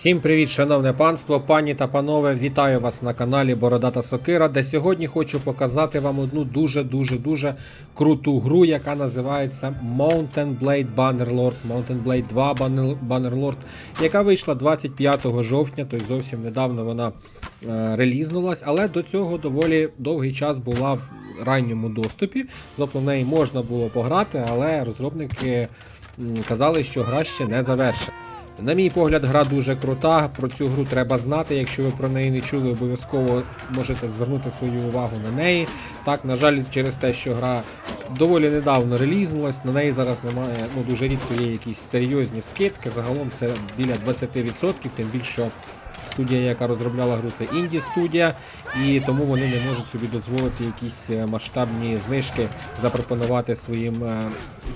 Всім привіт, шановне панство, пані та панове, вітаю вас на каналі Бородата Сокира, де сьогодні хочу показати вам одну дуже-дуже дуже круту гру, яка називається Mountain Blade Bannerlord, Mountain Blade 2 Banner- Bannerlord, яка вийшла 25 жовтня, тобто зовсім недавно вона е, релізнулась, але до цього доволі довгий час була в ранньому доступі, тобто в неї можна було пограти, але розробники казали, що гра ще не завершена. На мій погляд, гра дуже крута. Про цю гру треба знати. Якщо ви про неї не чули, обов'язково можете звернути свою увагу на неї. Так, на жаль, через те, що гра доволі недавно релізнулась, на неї зараз немає, ну дуже рідко є якісь серйозні скидки. Загалом це біля 20%, тим більше. Студія, яка розробляла гру, це інді студія, і тому вони не можуть собі дозволити якісь е, масштабні знижки запропонувати своїм е,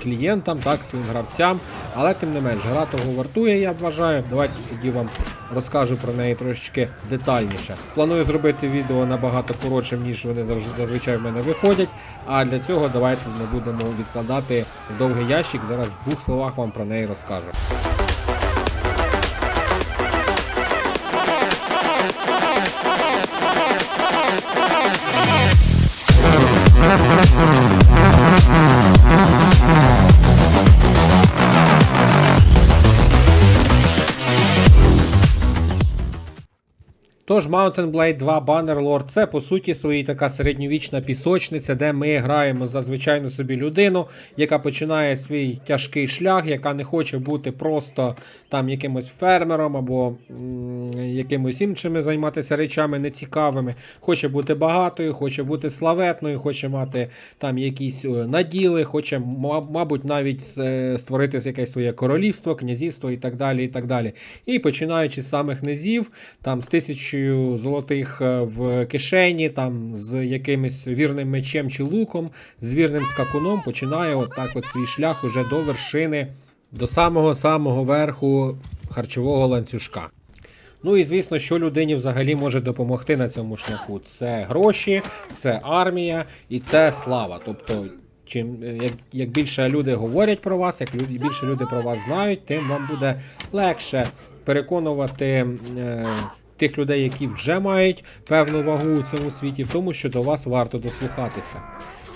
клієнтам, так, своїм гравцям. Але тим не менш, гра того вартує, я вважаю. Давайте тоді вам розкажу про неї трошечки детальніше. Планую зробити відео набагато коротшим, ніж вони зазвичай в мене виходять. А для цього давайте не будемо відкладати довгий ящик. Зараз в двох словах вам про неї розкажу. Тож Mountain Blade 2 Bannerlord це по суті своїй така середньовічна пісочниця, де ми граємо за звичайну собі людину, яка починає свій тяжкий шлях, яка не хоче бути просто там якимось фермером або м, якимось іншими займатися речами нецікавими. Хоче бути багатою, хоче бути славетною, хоче мати там якісь е, наділи, хоче, мабуть, навіть е, створити якесь своє королівство, князівство і так далі. І так далі. І починаючи з самих низів, там з тисячою золотих е, в кишені, там з якимось вірним мечем чи луком, з вірним скакуном, починає отак от свій шлях уже до вершини, до самого самого верху харчового ланцюжка. Ну і звісно, що людині взагалі може допомогти на цьому шляху. Це гроші, це армія і це слава. Тобто, чим е, як, як більше люди говорять про вас, як лю- більше люди про вас знають, тим вам буде легше переконувати. Е, Тих людей, які вже мають певну вагу у цьому світі, в тому, що до вас варто дослухатися.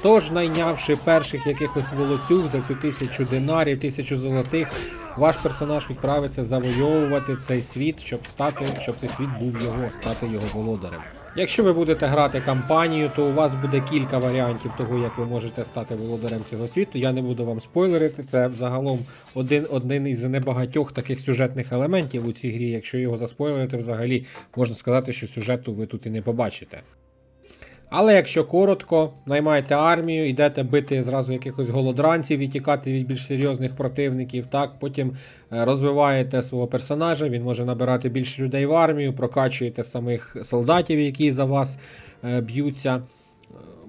Тож, найнявши перших якихось волоцюг за цю тисячу динарів, тисячу золотих, ваш персонаж відправиться завойовувати цей світ, щоб стати, щоб цей світ був його, стати його володарем. Якщо ви будете грати кампанію, то у вас буде кілька варіантів того, як ви можете стати володарем цього світу. Я не буду вам спойлерити. Це взагалом один, один із небагатьох таких сюжетних елементів у цій грі. Якщо його заспойлерити, взагалі можна сказати, що сюжету ви тут і не побачите. Але якщо коротко, наймайте армію, йдете бити зразу якихось голодранців і тікати від більш серйозних противників. Так, потім е, розвиваєте свого персонажа, він може набирати більше людей в армію, прокачуєте самих солдатів, які за вас е, б'ються.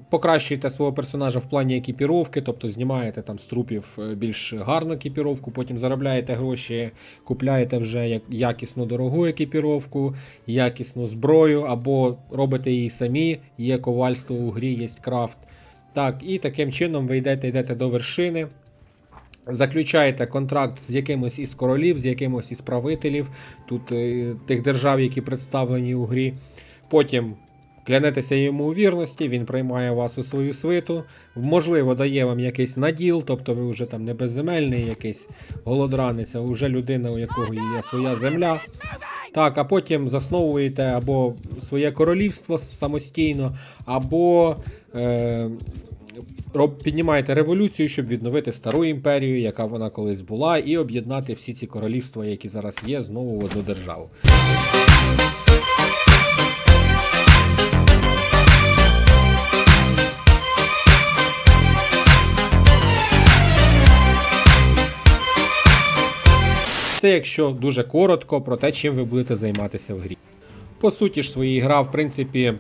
Покращуєте свого персонажа в плані екіпіровки, тобто знімаєте там з трупів е, більш гарну екіпіровку, потім заробляєте гроші, купляєте вже якісну дорогу екіпіровку, якісну зброю, або робите її самі, є ковальство у грі, є крафт. Так, і таким чином ви йдете, йдете до вершини. Заключаєте контракт з якимось із королів, з якимось із правителів, тут е, тих держав, які представлені у грі. Потім клянетеся йому у вірності, він приймає вас у свою свиту. Можливо, дає вам якийсь наділ, тобто ви вже там не безземельний якийсь голодранець, а вже людина, у якого є своя земля. Так, а потім засновуєте або своє королівство самостійно, або е, піднімаєте революцію, щоб відновити стару імперію, яка вона колись була, і об'єднати всі ці королівства, які зараз є, знову в одну державу. Це якщо дуже коротко про те, чим ви будете займатися в грі. По суті ж своїй гра, в принципі,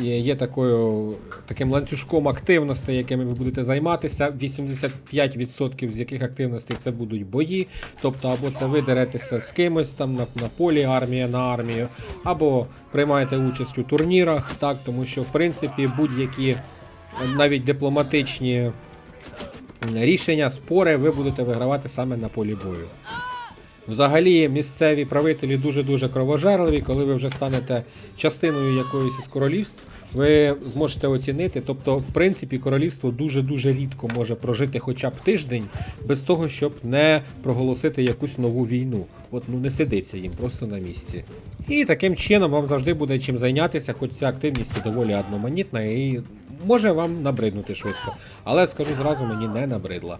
є такою, таким ланцюжком активностей, якими ви будете займатися. 85% з яких активностей це будуть бої. Тобто, або це ви деретеся з кимось там на, на полі, армія на армію, або приймаєте участь у турнірах, так, тому що, в принципі, будь-які навіть дипломатичні рішення, спори ви будете вигравати саме на полі бою. Взагалі, місцеві правителі дуже-дуже кровожерливі. Коли ви вже станете частиною якоїсь із королівств, ви зможете оцінити. Тобто, в принципі, королівство дуже-дуже рідко може прожити хоча б тиждень без того, щоб не проголосити якусь нову війну. От ну не сидиться їм просто на місці. І таким чином вам завжди буде чим зайнятися, хоч ця активність доволі одноманітна і може вам набриднути швидко. Але скажу зразу, мені не набридла.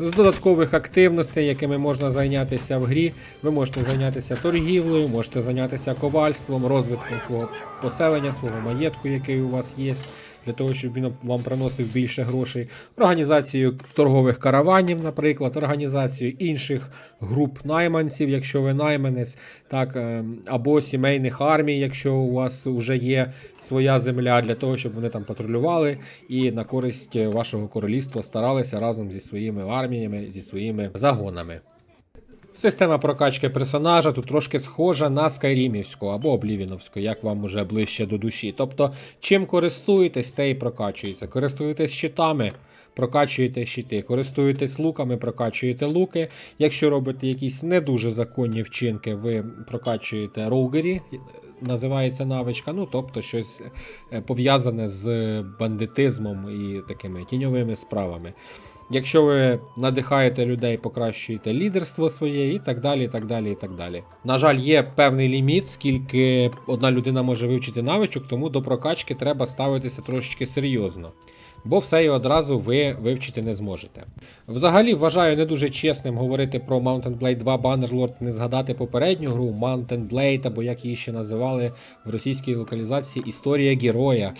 З додаткових активностей, якими можна зайнятися в грі, ви можете зайнятися торгівлею, можете зайнятися ковальством, розвитком свого поселення, свого маєтку, який у вас є, для того, щоб він вам приносив більше грошей, організацією торгових караванів, наприклад, організацією інших груп найманців, якщо ви найманець, так, е, або сімейних армій, якщо у вас вже є своя земля, для того, щоб вони там патрулювали і на користь вашого королівства старалися разом зі своїми арміями, зі своїми загонами. Система прокачки персонажа тут трошки схожа на Скайрімівську або Облівіновську, як вам уже ближче до душі. Тобто, чим користуєтесь, те і прокачується. Користуєтесь щитами, прокачуєте щити, користуєтесь луками, прокачуєте луки. Якщо робите якісь не дуже законні вчинки, ви прокачуєте роугері. Називається навичка, ну тобто щось е, пов'язане з бандитизмом і такими тіньовими справами. Якщо ви надихаєте людей, покращуєте лідерство своє і так далі. і так далі, і так далі. На жаль, є певний ліміт, скільки одна людина може вивчити навичок, тому до прокачки треба ставитися трошечки серйозно. Бо все і одразу ви вивчити не зможете. Взагалі вважаю не дуже чесним говорити про Mountain Blade 2 Bannerlord, не згадати попередню гру Mountain Blade, або як її ще називали в російській локалізації Історія героя.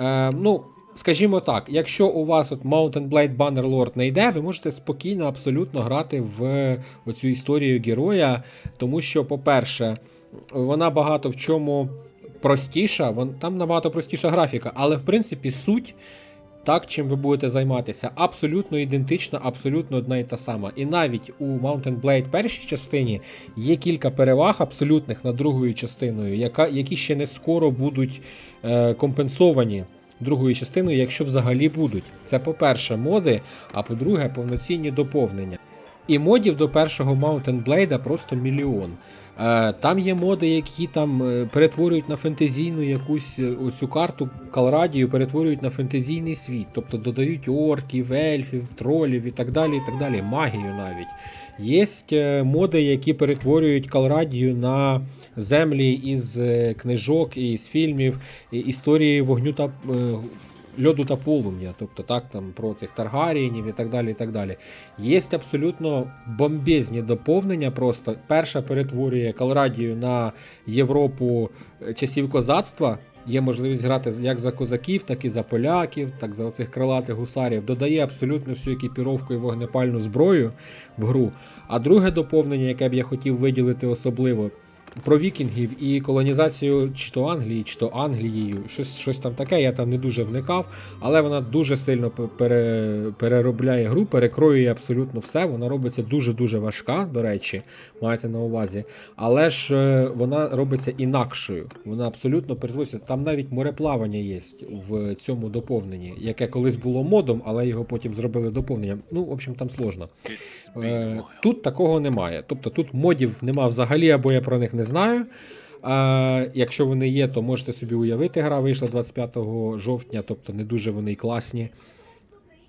Е, ну, Скажімо так, якщо у вас от Mountain Blade Bannerlord не йде, ви можете спокійно абсолютно грати в оцю історію героя, тому що, по-перше, вона багато в чому простіша, вон, там набагато простіша графіка, але в принципі суть. Так, чим ви будете займатися, абсолютно ідентична, абсолютно одна і та сама. І навіть у Mountain Blade першій частині є кілька переваг абсолютних над другою частиною, яка, які ще не скоро будуть е, компенсовані другою частиною, якщо взагалі будуть. Це по-перше, моди, а по-друге, повноцінні доповнення. І модів до першого Mountain Blade просто мільйон. Е, Там є моди, які там е, перетворюють на фентезійну якусь е, оцю карту Калрадію, перетворюють на фентезійний світ, тобто додають орків, ельфів, тролів і так далі. і так далі, Магію навіть. Є моди, які перетворюють Калрадію на землі із книжок і з фільмів, історії вогню та. Льоду та полум'я, тобто так там про цих Таргаріїнів і так далі. і так далі. Є абсолютно бомбезні доповнення. Просто перша перетворює Калрадію на Європу е, часів козацтва. Є можливість грати як за козаків, так і за поляків, так за оцих крилатих гусарів. Додає абсолютно всю екіпіровку і вогнепальну зброю в гру. А друге доповнення, яке б я хотів виділити особливо, про вікінгів і колонізацію чи то Англії, чи то Англією. Щось, щось там таке, я там не дуже вникав, але вона дуже сильно пере, переробляє гру, перекроює абсолютно все. Вона робиться дуже-дуже важка, до речі, маєте на увазі. Але ж е, вона робиться інакшою. Вона абсолютно перетворюється. Там навіть мореплавання є в цьому доповненні, яке колись було модом, але його потім зробили доповненням. Ну, в общем, там сложно. Е, тут такого немає. Тобто тут модів нема взагалі, або я про них не знаю. Е, якщо вони є, то можете собі уявити, гра вийшла 25 жовтня, тобто не дуже вони класні.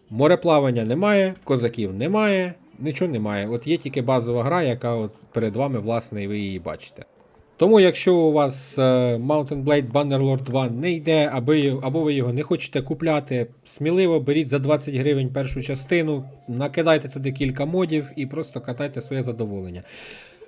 Мореплавання немає, козаків немає, нічого немає. От є тільки базова гра, яка от перед вами, власне, і ви її бачите. Тому, якщо у вас е, Mountain Blade Bannerlord 2 не йде, або ви його не хочете купляти, сміливо беріть за 20 гривень першу частину, накидайте туди кілька модів і просто катайте своє задоволення.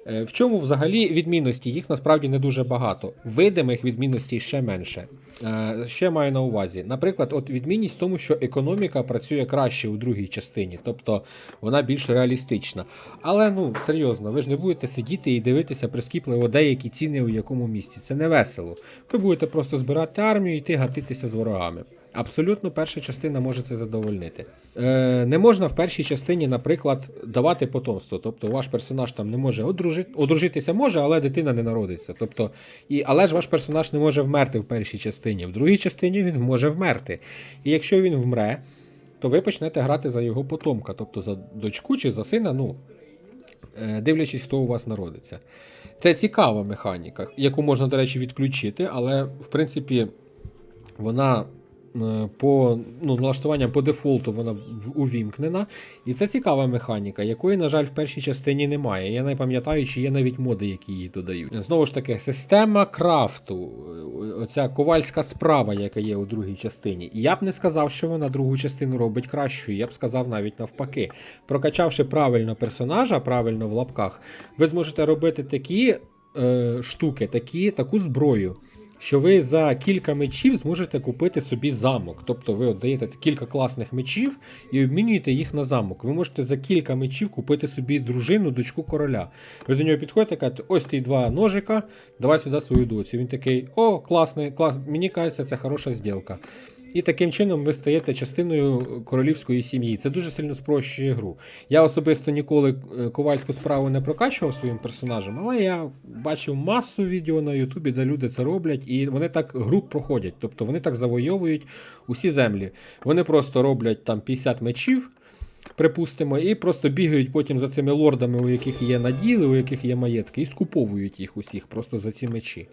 Е, В чому взагалі відмінності? Їх насправді не дуже багато. Видимих відмінностей ще менше. Е, Ще маю на увазі. Наприклад, от відмінність в тому, що економіка працює краще у другій частині, тобто вона більш реалістична. Але ну серйозно, ви ж не будете сидіти і дивитися прискіпливо деякі ціни у якому місці. Це не весело. Ви будете просто збирати армію і йти гатитися з ворогами. Абсолютно перша частина може це задовольнити. Е, не можна в першій частині, наприклад, давати потомство. Тобто ваш персонаж там не може одружити, одружитися може, але дитина не народиться. Тобто, і, але ж ваш персонаж не може вмерти в першій частині. В другій частині він може вмерти. І якщо він вмре, то ви почнете грати за його потомка, тобто за дочку чи за сина. ну, е, дивлячись, хто у вас народиться. Це цікава механіка, яку можна, до речі, відключити, але в принципі вона по ну, налаштуванням по дефолту вона увімкнена. І це цікава механіка, якої, на жаль, в першій частині немає. Я не пам'ятаю, чи є навіть моди, які її додають. Знову ж таки, система крафту, е, оця ковальська справа, яка є у другій частині. Я б не сказав, що вона другу частину робить кращою. Я б сказав навіть навпаки. Прокачавши правильно персонажа, правильно в лапках, ви зможете робити такі е, штуки, такі, таку зброю що ви за кілька мечів зможете купити собі замок. Тобто ви отдаєте кілька класних мечів і обмінюєте їх на замок. Ви можете за кілька мечів купити собі дружину, дочку короля. Ви до нього підходите, кажете, ось ті два ножика, давай сюди свою доцю. Він такий, о, класний, клас, мені кажеться, це хороша зділка. І таким чином ви стаєте частиною королівської сім'ї. Це дуже сильно спрощує гру. Я особисто ніколи е, ковальську справу не прокачував своїм персонажем, але я бачив масу відео на Ютубі, де люди це роблять, і вони так гру проходять. Тобто вони так завойовують усі землі. Вони просто роблять там 50 мечів. Припустимо, і просто бігають потім за цими лордами, у яких є наділи, у яких є маєтки, і скуповують їх усіх просто за ці мечі.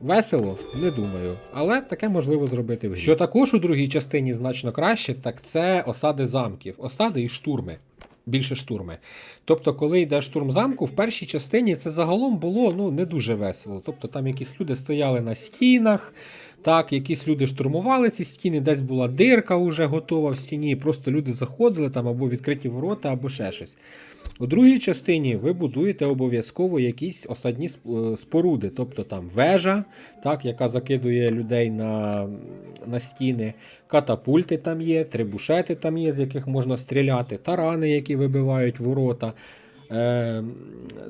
Весело, не думаю, але таке можливо зробити в грі. Що також у другій частині значно краще, так це осади замків, осади і штурми. Більше штурми. Тобто, коли йде штурм замку, в першій частині це загалом було ну, не дуже весело. Тобто там якісь люди стояли на стінах, так, якісь люди штурмували ці стіни, десь була дирка вже готова в стіні, просто люди заходили там або відкриті ворота, або ще щось. У другій частині ви будуєте обов'язково якісь осадні е, споруди, тобто там вежа, так, яка закидує людей на, на стіни, катапульти там є, трибушети там є, з яких можна стріляти, тарани, які вибивають ворота. Е,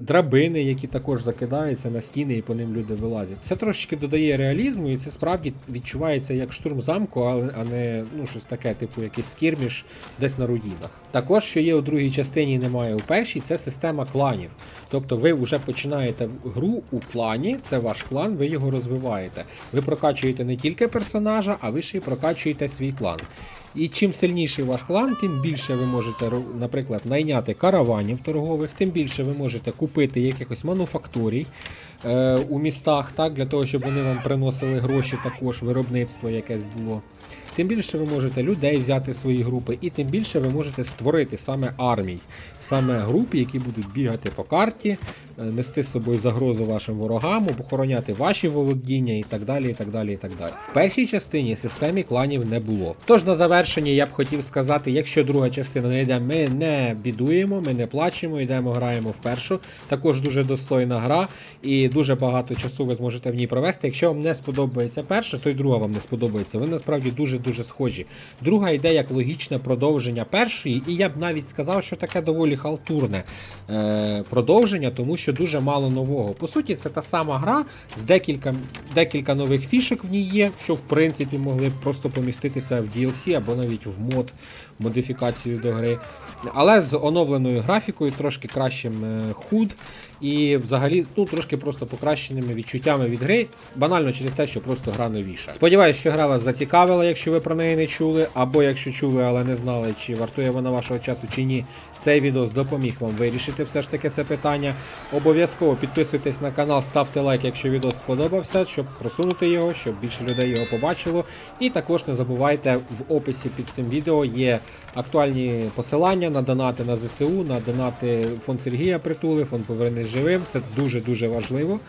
драбини, які також закидаються на стіни і по ним люди вилазять. Це трошечки додає реалізму, і це справді відчувається як штурм замку, а не ну, щось таке, типу якийсь скірміш десь на руїнах. Також, що є у другій частині, немає у першій, це система кланів. Тобто ви вже починаєте гру у клані, це ваш клан, ви його розвиваєте. Ви прокачуєте не тільки персонажа, а ви ще й прокачуєте свій клан. І чим сильніший ваш клан, тим більше ви можете, наприклад, найняти караванів торгових, тим більше ви можете купити якихось мануфакторій е, у містах, так, для того, щоб вони вам приносили гроші, також виробництво якесь було. Тим більше ви можете людей взяти в свої групи, і тим більше ви можете створити саме армій, саме групи, які будуть бігати по карті, нести з собою загрозу вашим ворогам, охороняти ваші володіння і так далі. і так далі, і так далі. В першій частині системі кланів не було. Тож на завершення я б хотів сказати, якщо друга частина не йде, ми не бідуємо, ми не плачемо, йдемо, граємо в першу. Також дуже достойна гра, і дуже багато часу ви зможете в ній провести. Якщо вам не сподобається перша, то й друга вам не сподобається. Ви насправді дуже дуже схожі. Друга йде як логічне продовження першої, і я б навіть сказав, що таке доволі халтурне е, продовження, тому що дуже мало нового. По суті, це та сама гра з декілька, декілька нових фішок в ній є, що в принципі могли б просто поміститися в DLC або навіть в мод, модифікацію до гри. Але з оновленою графікою, трошки кращим е, худ. І взагалі ну, трошки просто покращеними відчуттями від гри, банально через те, що просто гра новіша. Сподіваюсь, що гра вас зацікавила, якщо ви про неї не чули, або якщо чули, але не знали, чи вартує вона вашого часу чи ні. Цей відос допоміг вам вирішити все ж таки це питання. Обов'язково підписуйтесь на канал, ставте лайк, якщо відео сподобався, щоб просунути його, щоб більше людей його побачило. І також не забувайте в описі під цим відео є актуальні посилання на донати на ЗСУ, на донати фонд Сергія Притули, фонд Повернись живим. Це дуже-дуже важливо.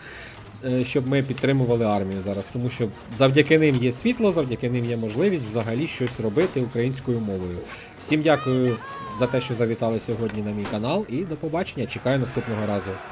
е, Щоб ми підтримували армію зараз, тому що завдяки ним є світло, завдяки ним є можливість взагалі щось робити українською мовою. Всім дякую за те, що завітали сьогодні на мій канал, і до побачення. Чекаю наступного разу.